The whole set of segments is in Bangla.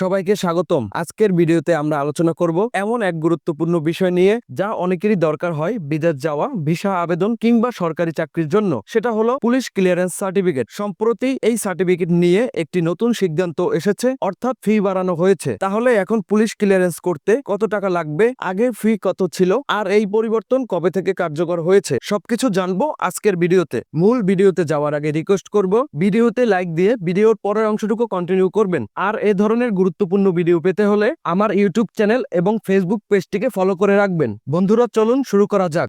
সবাইকে স্বাগতম। আজকের ভিডিওতে আমরা আলোচনা করব এমন এক গুরুত্বপূর্ণ বিষয় নিয়ে, যা অনেকেরই দরকার হয় বিদেশ যাওয়া, ভিসা আবেদন কিংবা সরকারি চাকরির জন্য। সেটা হলো পুলিশ ক্লিয়ারেন্স সার্টিফিকেট। সম্প্রতি এই সার্টিফিকেট নিয়ে একটি নতুন সিদ্ধান্ত এসেছে, অর্থাৎ ফি বাড়ানো হয়েছে। তাহলে এখন পুলিশ ক্লিয়ারেন্স করতে কত টাকা লাগবে? আগে ফি কত ছিল? আর এই পরিবর্তন কবে থেকে কার্যকর হয়েছে? সবকিছু জানব আজকের ভিডিওতে। মূল ভিডিওতে যাওয়ার আগে রিকোয়েস্ট করব, ভিডিওতে লাইক দিয়ে ভিডিওর পরের অংশটুকু কন্টিনিউ করবেন। আর এ ধরনের গুরুত্বপূর্ণ ভিডিও পেতে হলে আমার ইউটিউব চ্যানেল এবং ফেসবুক পেজটিকে ফলো করে রাখবেন। বন্ধুরা, চলুন শুরু করা যাক।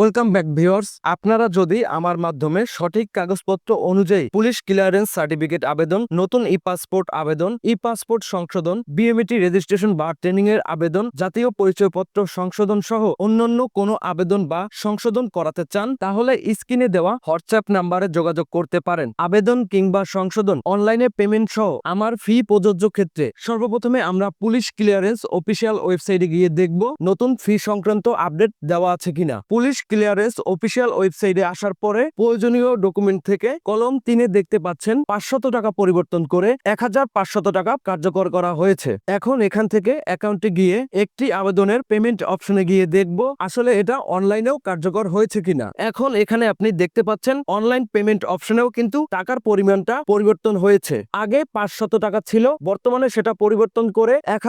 ওয়েলকাম ব্যাক ভিউয়ার্স আপনারা যদি আমার মাধ্যমে সঠিক কাগজপত্র অনুযায়ী পুলিশ ক্লিয়ারেন্স সার্টিফিকেট আবেদন, নতুন ই পাসপোর্ট আবেদন ই পাসপোর্ট সংশোধন বিএমইটি রেজিস্ট্রেশন বা ট্রেনিং এর আবেদন, জাতীয় পরিচয়পত্র সংশোধন সহ অন্যান্য কোনো আবেদন বা সংশোধন করাতে চান, তাহলে স্ক্রিনে দেওয়া হোয়াটসঅ্যাপ নাম্বারে যোগাযোগ করতে পারেন। আবেদন কিংবা সংশোধন অনলাইনে পেমেন্ট সহ আমার ফি প্রযোজ্য ক্ষেত্রে সর্বপ্রথমে আমরা পুলিশ ক্লিয়ারেন্স অফিসিয়াল ওয়েবসাইটে গিয়ে দেখব নতুন ফি সংক্রান্ত আপডেট দেওয়া আছে কিনা। পুলিশ ক্লিয়ারেন্স অফিসিয়াল ওয়েবসাইটে আসার পরে প্রয়োজনীয় ডকুমেন্ট থেকে কলম তিনে দেখতে পাচ্ছেন পাঁচশত টাকা পরিবর্তন করে এক টাকা কার্যকর করা হয়েছে। এখন এখান থেকে অ্যাকাউন্টে গিয়ে একটি আবেদনের পেমেন্ট অপশনে গিয়ে দেখব আসলে এটা অনলাইনেও কার্যকর হয়েছে কিনা। এখন এখানে আপনি দেখতে পাচ্ছেন অনলাইন পেমেন্ট অপশনেও কিন্তু টাকার পরিমাণটা পরিবর্তন হয়েছে। আগে পাঁচশত টাকা ছিল, বর্তমানে সেটা পরিবর্তন করে এক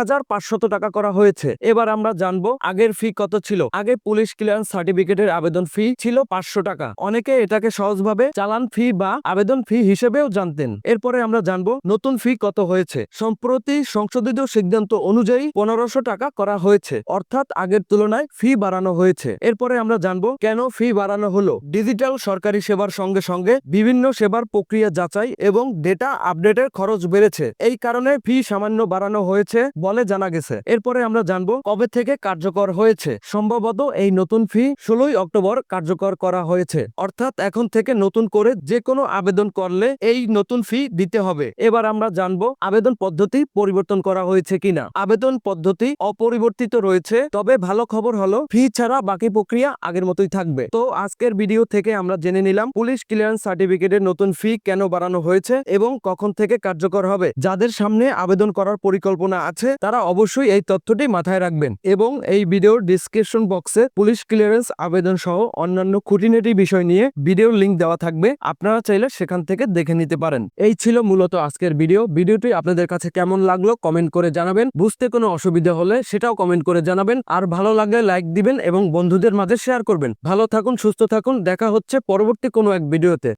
টাকা করা হয়েছে। এবার আমরা জানব আগের ফি কত ছিল। আগে পুলিশ ক্লিয়ারেন্স সার্টিফিকেটের আবেদন ফি ছিল পাঁচশো টাকা। অনেকে এটাকে সহজভাবে চালান ফি বা আবেদন ফি হিসেবেও জানতেন। এরপরে আমরা জানব নতুন ফি কত হয়েছে। সম্প্রতি সংশোধিত সিদ্ধান্ত অনুযায়ী পনেরোশো টাকা করা হয়েছে, অর্থাৎ আগের তুলনায় ফি বাড়ানো হয়েছে। এরপরে আমরা জানব কেন ফি বাড়ানো হলো। ডিজিটাল সরকারি সেবার সঙ্গে সঙ্গে বিভিন্ন সেবার প্রক্রিয়া যাচাই এবং ডেটা আপডেটের খরচ বেড়েছে। এই কারণে ফি সামান্য বাড়ানো হয়েছে বলে জানা গেছে। এরপরে আমরা জানব কবে থেকে কার্যকর হয়েছে। সম্ভবত এই নতুন ফি ষোলোই অক্টোবর কার্যকর করা হয়েছে। অর্থাৎ এখন থেকে নতুন করে যে কোনো আবেদন করলে এই নতুন ফি দিতে হবে। এবার আমরা জানব আবেদন পদ্ধতি পরিবর্তন করা হয়েছে কিনা। আবেদন পদ্ধতি অপরিবর্তিত রয়েছে, তবে ভালো খবর হলো ফি ছাড়া বাকি প্রক্রিয়া আগের মতোই থাকবে। তো আজকের ভিডিও থেকে আমরা জেনে নিলাম পুলিশ ক্লিয়ারেন্স সার্টিফিকেটের নতুন ফি কেন বাড়ানো হয়েছে এবং কখন থেকে কার্যকর হবে। যাদের সামনে আবেদন করার পরিকল্পনা আছে, তারা অবশ্যই এই তথ্যটি মাথায় রাখবেন এবং এই ভিডিওর ডিসক্রিপশন বক্সে পুলিশ ক্লিয়ারেন্স আবেদন সহ অন্যান্য খুঁটিনাটি বিষয় নিয়ে ভিডিও লিঙ্ক দেওয়া থাকবে। আপনারা চাইলে সেখান থেকে দেখে নিতে পারেন। এই ছিল মূলত আজকের ভিডিও ভিডিওটি আপনাদের কাছে কেমন লাগল কমেন্ট করে জানাবেন। বুঝতে কোনো অসুবিধা হলে সেটাও কমেন্ট করে জানাবেন। আর ভালো লাগলে লাইক দিবেন এবং বন্ধুদের মাঝে শেয়ার করবেন। ভালো থাকুন, সুস্থ থাকুন। দেখা হচ্ছে পরবর্তী কোনো এক ভিডিওতে